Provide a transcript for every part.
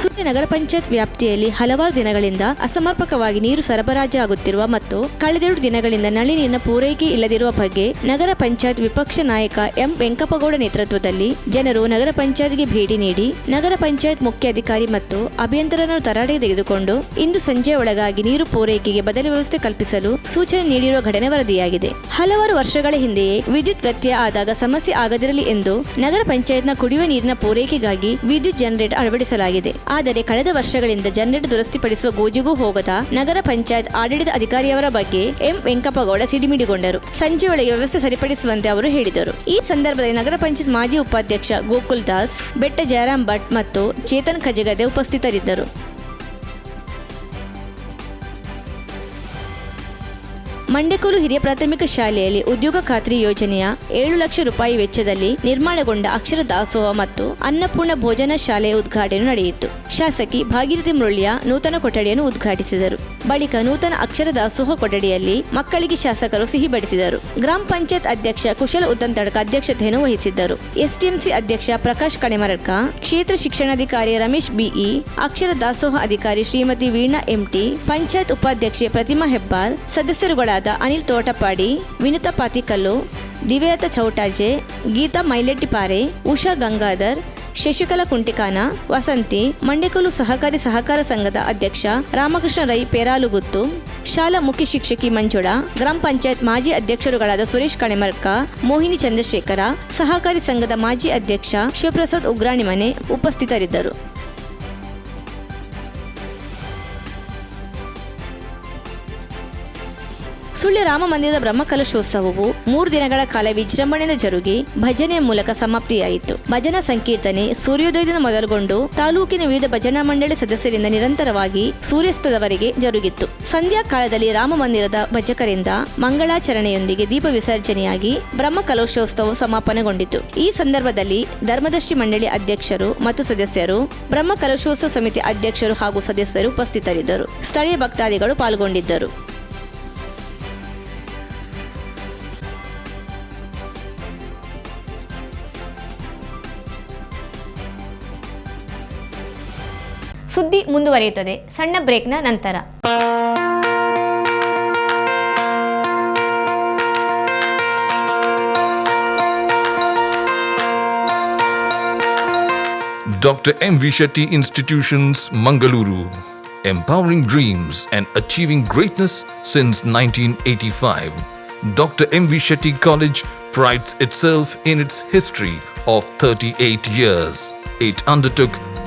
ಸುಳ್ಯ ನಗರ ಪಂಚಾಯತ್ ವ್ಯಾಪ್ತಿಯಲ್ಲಿ ಹಲವಾರು ದಿನಗಳಿಂದ ಅಸಮರ್ಪಕವಾಗಿ ನೀರು ಸರಬರಾಜು ಆಗುತ್ತಿರುವ ಮತ್ತು ಕಳೆದೆರಡು ದಿನಗಳಿಂದ ನಳಿ ನೀರಿನ ಪೂರೈಕೆ ಇಲ್ಲದಿರುವ ಬಗ್ಗೆ ನಗರ ಪಂಚಾಯತ್ ವಿಪಕ್ಷ ನಾಯಕ ಎಂ ವೆಂಕಪ್ಪಗೌಡ ನೇತೃತ್ವದಲ್ಲಿ ಜನರು ನಗರ ಪಂಚಾಯತ್ಗೆ ಭೇಟಿ ನೀಡಿ ನಗರ ಪಂಚಾಯತ್ ಮುಖ್ಯ ಅಧಿಕಾರಿ ಮತ್ತು ಅಭಿಯಂತರನ್ನು ತರಾಟೆಗೆ ತೆಗೆದುಕೊಂಡು ಇಂದು ಸಂಜೆ ಒಳಗಾಗಿ ನೀರು ಪೂರೈಕೆಗೆ ಬದಲಿ ವ್ಯವಸ್ಥೆ ಕಲ್ಪಿಸಲು ಸೂಚನೆ ನೀಡಿರುವ ಘಟನೆ ವರದಿಯಾಗಿದೆ. ಹಲವಾರು ವರ್ಷಗಳ ಹಿಂದೆಯೇ ವಿದ್ಯುತ್ ವ್ಯತ್ಯಯ ಆದಾಗ ಸಮಸ್ಯೆ ಆಗದಿರಲಿ ಎಂದು ನಗರ ಪಂಚಾಯತ್ನ ಕುಡಿಯುವ ನೀರಿನ ಪೂರೈಕೆಗಾಗಿ ವಿದ್ಯುತ್ ಜನರೇಟರ್ ಅಳವಡಿಸಲಾಗಿದೆ. ಆದರೆ ಕಳೆದ ವರ್ಷಗಳಿಂದ ಜನರೇಟ್ ದುರಸ್ತಿಪಡಿಸುವ ಗೋಜಿಗೂ ಹೋಗದ ನಗರ ಪಂಚಾಯತ್ ಆಡಳಿತ ಅಧಿಕಾರಿಯವರ ಬಗ್ಗೆ ಎಂ ವೆಂಕಪ್ಪಗೌಡ ಸಿಡಿಮಿಡಿಗೊಂಡರು. ಸಂಜೆಯೊಳಗೆ ವ್ಯವಸ್ಥೆ ಸರಿಪಡಿಸುವಂತೆ ಅವರು ಹೇಳಿದರು. ಈ ಸಂದರ್ಭದಲ್ಲಿ ನಗರ ಪಂಚಾಯತ್ ಮಾಜಿ ಉಪಾಧ್ಯಕ್ಷ ಗೋಕುಲ್ ದಾಸ್, ಬೆಟ್ಟ ಜಯರಾಮ್ ಭಟ್ ಮತ್ತು ಚೇತನ್ ಖಜಗದೆ ಉಪಸ್ಥಿತರಿದ್ದರು. ಮಂಡೆಕೋಲು ಹಿರಿಯ ಪ್ರಾಥಮಿಕ ಶಾಲೆಯಲ್ಲಿ ಉದ್ಯೋಗ ಖಾತ್ರಿ ಯೋಜನೆಯ ಏಳು ಲಕ್ಷ ರೂಪಾಯಿ ವೆಚ್ಚದಲ್ಲಿ ನಿರ್ಮಾಣಗೊಂಡ ಅಕ್ಷರ ದಾಸೋಹ ಮತ್ತು ಅನ್ನಪೂರ್ಣ ಭೋಜನ ಶಾಲೆಯ ಉದ್ಘಾಟನೆ ನಡೆಯಿತು. ಶಾಸಕಿ ಭಾಗೀರಥಿ ಮುರಳಿಯ ನೂತನ ಕೊಠಡಿಯನ್ನು ಉದ್ಘಾಟಿಸಿದರು. ಬಳಿಕ ನೂತನ ಅಕ್ಷರ ದಾಸೋಹ ಕೊಠಡಿಯಲ್ಲಿ ಮಕ್ಕಳಿಗೆ ಶಾಸಕರು ಸಿಹಿ ಬಡಿಸಿದರು. ಗ್ರಾಮ ಪಂಚಾಯತ್ ಅಧ್ಯಕ್ಷ ಕುಶಲ ಉದ್ದಂತಡಕ ಅಧ್ಯಕ್ಷತೆಯನ್ನು ವಹಿಸಿದ್ದರು. ಎಸ್ಟಿಎಂಸಿ ಅಧ್ಯಕ್ಷ ಪ್ರಕಾಶ್ ಕಳೆಮರಡ್ಕ ಕ್ಷೇತ್ರ ಶಿಕ್ಷಣಾಧಿಕಾರಿ ರಮೇಶ್ ಬಿಇ, ಅಕ್ಷರ ದಾಸೋಹ ಅಧಿಕಾರಿ ಶ್ರೀಮತಿ ವೀಣಾ ಎಂಟಿ, ಪಂಚಾಯತ್ ಉಪಾಧ್ಯಕ್ಷೆ ಪ್ರತಿಮಾ ಹೆಬ್ಬಾರ್, ಸದಸ್ಯರುಗಳಾದ ಅನಿಲ್ ತೋಟಪಾಡಿ, ವಿನುತಾ ಪಾತಿಕಲ್ಲು ದಿವ್ಯತ ಚೌಟಾಜೆ, ಗೀತಾ ಮೈಲೆಟ್ಟಿಪಾರೆ, ಉಷಾ ಗಂಗಾಧರ್, ಶಶಿಕಲಾ ಕುಂಟಿಕಾನ, ವಸಂತಿ, ಮಂಡ್ಯಕಲ್ಲು ಸಹಕಾರಿ ಸಹಕಾರ ಸಂಘದ ಅಧ್ಯಕ್ಷ ರಾಮಕೃಷ್ಣ ರೈ ಪೇರಾಲುಗುತ್ತು, ಶಾಲಾ ಮುಖ್ಯ ಶಿಕ್ಷಕಿ ಮಂಜುಳ, ಗ್ರಾಮ ಪಂಚಾಯತ್ ಮಾಜಿ ಅಧ್ಯಕ್ಷರುಗಳಾದ ಸುರೇಶ್ ಕಣೆಮರ್ಕ ಮೋಹಿನಿ ಚಂದ್ರಶೇಖರ, ಸಹಕಾರಿ ಸಂಘದ ಮಾಜಿ ಅಧ್ಯಕ್ಷ ಶಿವಪ್ರಸಾದ್ ಉಗ್ರಾಣಿಮನೆ ಉಪಸ್ಥಿತರಿದ್ದರು. ಸುಳ್ಯ ರಾಮ ಮಂದಿರದ ಬ್ರಹ್ಮಕಲಶೋತ್ಸವವು ಮೂರು ದಿನಗಳ ಕಾಲ ವಿಜೃಂಭಣೆಯಿಂದ ಜರುಗಿ ಭಜನೆಯ ಮೂಲಕ ಸಮಾಪ್ತಿಯಾಯಿತು. ಭಜನಾ ಸಂಕೀರ್ತನೆ ಸೂರ್ಯೋದಯದಿಂದ ಮೊದಲುಗೊಂಡು ತಾಲೂಕಿನ ವಿವಿಧ ಭಜನಾ ಮಂಡಳಿ ಸದಸ್ಯರಿಂದ ನಿರಂತರವಾಗಿ ಸೂರ್ಯಾಸ್ತದವರೆಗೆ ಜರುಗಿತ್ತು. ಸಂಧ್ಯಾ ಕಾಲದಲ್ಲಿ ರಾಮ ಮಂದಿರದ ಭಜಕರಿಂದ ಮಂಗಳಾಚರಣೆಯೊಂದಿಗೆ ದೀಪ ವಿಸರ್ಜನೆಯಾಗಿ ಬ್ರಹ್ಮಕಲಶೋತ್ಸವ ಸಮಾಪನೆಗೊಂಡಿತು. ಈ ಸಂದರ್ಭದಲ್ಲಿ ಧರ್ಮದರ್ಶಿ ಮಂಡಳಿ ಅಧ್ಯಕ್ಷರು ಮತ್ತು ಸದಸ್ಯರು, ಬ್ರಹ್ಮಕಲಶೋತ್ಸವ ಸಮಿತಿ ಅಧ್ಯಕ್ಷರು ಹಾಗೂ ಸದಸ್ಯರು ಉಪಸ್ಥಿತರಿದ್ದರು. ಸ್ಥಳೀಯ ಭಕ್ತಾದಿಗಳು ಪಾಲ್ಗೊಂಡಿದ್ದರು. ಸುದ್ದಿ ಮುಂದುವರಿಯುತ್ತದೆ ಸಣ್ಣ ಬ್ರೇಕ್ನ ನಂತರ Dr. M. Shetty Institutions, Mangaluru. Empowering dreams and achieving greatness since 1985. Dr. M. V. Shetty College prides itself in its history of 38 years. It undertook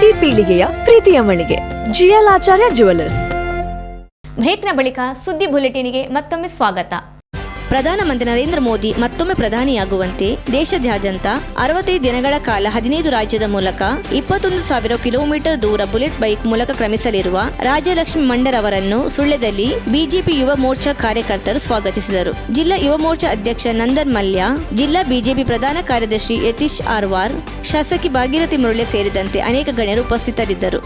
ಪ್ರತಿ ಪೀಳಿಗೆಯ ಪ್ರೀತಿಯ ಮಳಿಗೆ. ಜಿಯಲ್ ಆಚಾರ್ಯ ಜುವೆಲ್ಲರ್ಸ್ ಬ್ರೇಕ್ನ ಬಳಿಕ ಸುದ್ದಿ ಬುಲೆಟಿನ್ಗೆ ಮತ್ತೊಮ್ಮೆ ಸ್ವಾಗತ. ಪ್ರಧಾನಮಂತ್ರಿ ನರೇಂದ್ರ ಮೋದಿ ಮತ್ತೊಮ್ಮೆ ಪ್ರಧಾನಿಯಾಗುವಂತೆ ದೇಶದಾದ್ಯಂತ ಅರವತ್ತೈದು ದಿನಗಳ ಕಾಲ ಹದಿನೈದು ರಾಜ್ಯದ ಮೂಲಕ ಇಪ್ಪತ್ತೊಂದು ಸಾವಿರ ಕಿಲೋಮೀಟರ್ ದೂರ ಬುಲೆಟ್ ಬೈಕ್ ಮೂಲಕ ಕ್ರಮಿಸಲಿರುವ ರಾಜಲಕ್ಷ್ಮಿ ಮಂಡರ್ ಅವರನ್ನು ಸುಳ್ಯದಲ್ಲಿ ಬಿಜೆಪಿ ಯುವ ಮೋರ್ಚಾ ಕಾರ್ಯಕರ್ತರು ಸ್ವಾಗತಿಸಿದರು. ಜಿಲ್ಲಾ ಯುವ ಮೋರ್ಚಾ ಅಧ್ಯಕ್ಷ ನಂದನ್ ಮಲ್ಯ, ಜಿಲ್ಲಾ ಬಿಜೆಪಿ ಪ್ರಧಾನ ಕಾರ್ಯದರ್ಶಿ ಯತೀಶ್ ಆರ್ವಾರ್, ಶಾಸಕಿ ಭಾಗೀರಥಿ ಮುರುಳೆ ಸೇರಿದಂತೆ ಅನೇಕ ಗಣ್ಯರು ಉಪಸ್ಥಿತರಿದ್ದರು.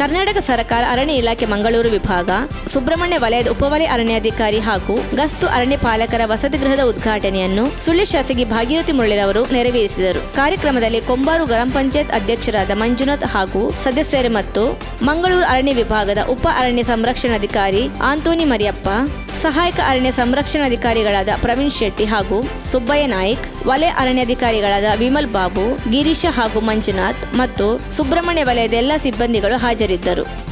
ಕರ್ನಾಟಕ ಸರ್ಕಾರ ಅರಣ್ಯ ಇಲಾಖೆ ಮಂಗಳೂರು ವಿಭಾಗ, ಸುಬ್ರಹ್ಮಣ್ಯ ವಲಯದ ಉಪವಲಯ ಅರಣ್ಯಾಧಿಕಾರಿ ಹಾಗೂ ಗಸ್ತು ಅರಣ್ಯ ಪಾಲಕರ ವಸತಿ ಗೃಹದ ಉದ್ಘಾಟನೆಯನ್ನು ಸುಳ್ಳಿ ಶಾಸಕಿ ಭಾಗೀರಥಿ ಮುರಳಿರವರು ನೆರವೇರಿಸಿದರು. ಕಾರ್ಯಕ್ರಮದಲ್ಲಿ ಕೊಂಬಾರು ಗ್ರಾಮ ಪಂಚಾಯತ್ ಅಧ್ಯಕ್ಷರಾದ ಮಂಜುನಾಥ್ ಹಾಗೂ ಸದಸ್ಯರು ಮತ್ತು ಮಂಗಳೂರು ಅರಣ್ಯ ವಿಭಾಗದ ಉಪ ಅರಣ್ಯ ಸಂರಕ್ಷಣಾಧಿಕಾರಿ ಆಂತೋನಿ ಮರಿಯಪ್ಪ, ಸಹಾಯಕ ಅರಣ್ಯ ಸಂರಕ್ಷಣಾಧಿಕಾರಿಗಳಾದ ಪ್ರವೀಣ್ ಶೆಟ್ಟಿ ಹಾಗೂ ಸುಬ್ಬಯ್ಯ ನಾಯ್ಕ್, ವಲಯ ಅರಣ್ಯಾಧಿಕಾರಿಗಳಾದ ವಿಮಲ್ ಬಾಬು, ಗಿರೀಶ ಹಾಗೂ ಮಂಜುನಾಥ್ ಮತ್ತು ಸುಬ್ರಹ್ಮಣ್ಯ ವಲಯದ ಎಲ್ಲ ಸಿಬ್ಬಂದಿಗಳು ಹಾಜರಿದ್ದರು. いてある。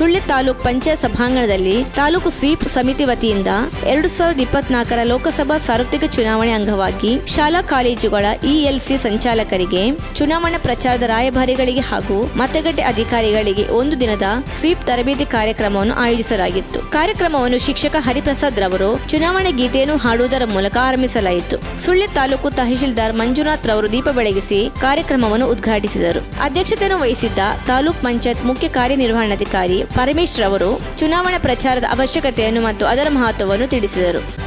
ಸುಳ್ಯ ತಾಲೂಕ್ ಪಂಚಾಯತ್ ಸಭಾಂಗಣದಲ್ಲಿ ತಾಲೂಕು ಸ್ವೀಪ್ ಸಮಿತಿ ವತಿಯಿಂದ ಎರಡು ಸಾವಿರದ ಇಪ್ಪತ್ನಾಲ್ಕರ ಲೋಕಸಭಾ ಸಾರ್ವತ್ರಿಕ ಚುನಾವಣೆ ಅಂಗವಾಗಿ ಶಾಲಾ ಕಾಲೇಜುಗಳ ಇಎಲ್ಸಿ ಸಂಚಾಲಕರಿಗೆ ಚುನಾವಣಾ ಪ್ರಚಾರದ ರಾಯಭಾರಿಗಳಿಗೆ ಹಾಗೂ ಮತಗಟ್ಟೆ ಅಧಿಕಾರಿಗಳಿಗೆ ಒಂದು ದಿನದ ಸ್ವೀಪ್ ತರಬೇತಿ ಕಾರ್ಯಕ್ರಮವನ್ನು ಆಯೋಜಿಸಲಾಗಿತ್ತು. ಕಾರ್ಯಕ್ರಮವನ್ನು ಶಿಕ್ಷಕ ಹರಿಪ್ರಸಾದ್ ರವರು ಚುನಾವಣೆ ಗೀತೆಯನ್ನು ಹಾಡುವುದರ ಮೂಲಕ ಆರಂಭಿಸಲಾಯಿತು. ಸುಳ್ಯ ತಾಲೂಕು ತಹಶೀಲ್ದಾರ್ ಮಂಜುನಾಥ್ ರವರು ದೀಪ ಬೆಳಗಿಸಿ ಕಾರ್ಯಕ್ರಮವನ್ನು ಉದ್ಘಾಟಿಸಿದರು. ಅಧ್ಯಕ್ಷತೆಯನ್ನು ವಹಿಸಿದ್ದ ತಾಲೂಕ್ ಪಂಚಾಯತ್ ಮುಖ್ಯ ಕಾರ್ಯನಿರ್ವಹಣಾಧಿಕಾರಿ ಪರಮೇಶ್ ಅವರು ಚುನಾವಣಾ ಪ್ರಚಾರದ ಅವಶ್ಯಕತೆಯನ್ನು ಮತ್ತು ಅದರ ಮಹತ್ವವನ್ನು ತಿಳಿಸಿದರು.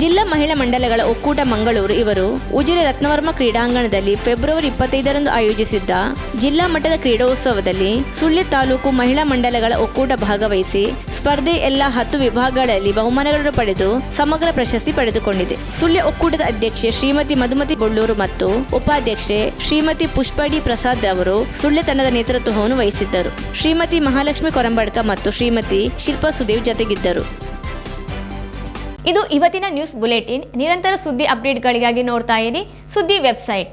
ಜಿಲ್ಲಾ ಮಹಿಳಾ ಮಂಡಲಗಳ ಒಕ್ಕೂಟ ಮಂಗಳೂರು ಇವರು ಉಜಿರೆ ರತ್ನವರ್ಮ ಕ್ರೀಡಾಂಗಣದಲ್ಲಿ ಫೆಬ್ರವರಿ ಇಪ್ಪತ್ತೈದರಂದು ಆಯೋಜಿಸಿದ್ದ ಜಿಲ್ಲಾ ಮಟ್ಟದ ಕ್ರೀಡೋತ್ಸವದಲ್ಲಿ ಸುಳ್ಯ ತಾಲೂಕು ಮಹಿಳಾ ಮಂಡಲಗಳ ಒಕ್ಕೂಟ ಭಾಗವಹಿಸಿ ಸ್ಪರ್ಧೆ ಎಲ್ಲ ಹತ್ತು ವಿಭಾಗಗಳಲ್ಲಿ ಬಹುಮಾನಗಳನ್ನು ಪಡೆದು ಸಮಗ್ರ ಪ್ರಶಸ್ತಿ ಪಡೆದುಕೊಂಡಿದೆ. ಸುಳ್ಯ ಒಕ್ಕೂಟದ ಅಧ್ಯಕ್ಷೆ ಶ್ರೀಮತಿ ಮಧುಮತಿ ಬೊಳ್ಳೂರು ಮತ್ತು ಉಪಾಧ್ಯಕ್ಷೆ ಶ್ರೀಮತಿ ಪುಷ್ಪಡಿ ಪ್ರಸಾದ್ ಅವರು ಸುಳ್ಯ ತಂಡದ ನೇತೃತ್ವವನ್ನು ವಹಿಸಿದ್ದರು. ಶ್ರೀಮತಿ ಮಹಾಲಕ್ಷ್ಮಿ ಕೊರಂಬಡ್ಕ ಮತ್ತು ಶ್ರೀಮತಿ ಶಿಲ್ಪಾ ಸುದೇವ್ ಜತೆಗಿದ್ದರು. ಇದು ಇವತ್ತಿನ ನ್ಯೂಸ್ ಬುಲೆಟಿನ್. ನಿರಂತರ ಸುದ್ದಿ ಅಪ್ಡೇಟ್ಗಳಿಗಾಗಿ ನೋಡ್ತಾ ಇರಿ. ಸುದ್ದಿ ವೆಬ್ಸೈಟ್.